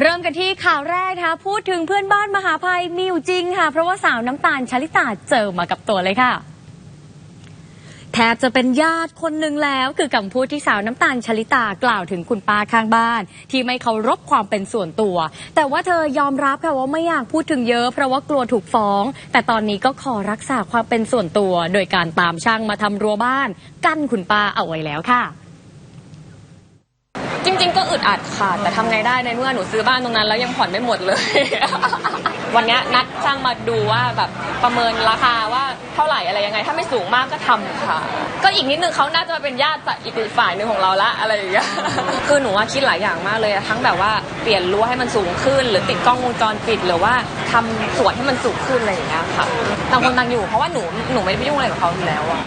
เริ่มกันที่ข่าวแรกนะคะพูดถึงเพื่อนบ้านมหาภัยมีอยู่จริงค่ะ เพราะว่าสาวน้ำตาลชลิตาเจอมากับตัวเลยค่ะ แทบจะเป็นญาติคนหนึ่งแล้ว คือคำพูดที่สาวน้ำตาลชลิตากล่าวถึงคุณป้าข้างบ้าน ที่ไม่เคารพความเป็นส่วนตัว แต่ว่าเธอยอมรับค่ะว่าไม่อยากพูดถึงเยอะ เพราะว่ากลัวถูกฟ้อง แต่ตอนนี้ก็ขอรักษาความเป็นส่วนตัว โดยการตามช่างมาทำรั้วบ้าน กั้นคุณป้าเอาไว้แล้วค่ะ จริง ๆ ก็อึดอัดค่ะ แต่ทำไงได้ในเมื่อหนูซื้อบ้านตรงนั้น แล้วยังผ่อนไม่หมดเลย วันเนี้ยนัดช่างมาดูว่าแบบประเมินราคาว่าเท่าไหร่อะไรยังไง ถ้าไม่สูงมากก็ทำค่ะ ก็อีกนิดนึงเขาน่าจะมาเป็นญาติอีกฝ่ายหนึ่งของเราละอะไรอย่างเงี้ย คือหนูว่าคิดหลายอย่างมากเลยอะทั้งแบบว่าเปลี่ยนรั้วให้มันสูงขึ้น หรือติดกล้องวงจรปิดหรือว่าทำสวนให้มันสูงขึ้นอะไรอย่างเงี้ยค่ะต่างคนต่างอยู่เพราะว่าหนูหนูไม่ได้ไปยุ่งอะไรกับเขาอยู่แล้วอะ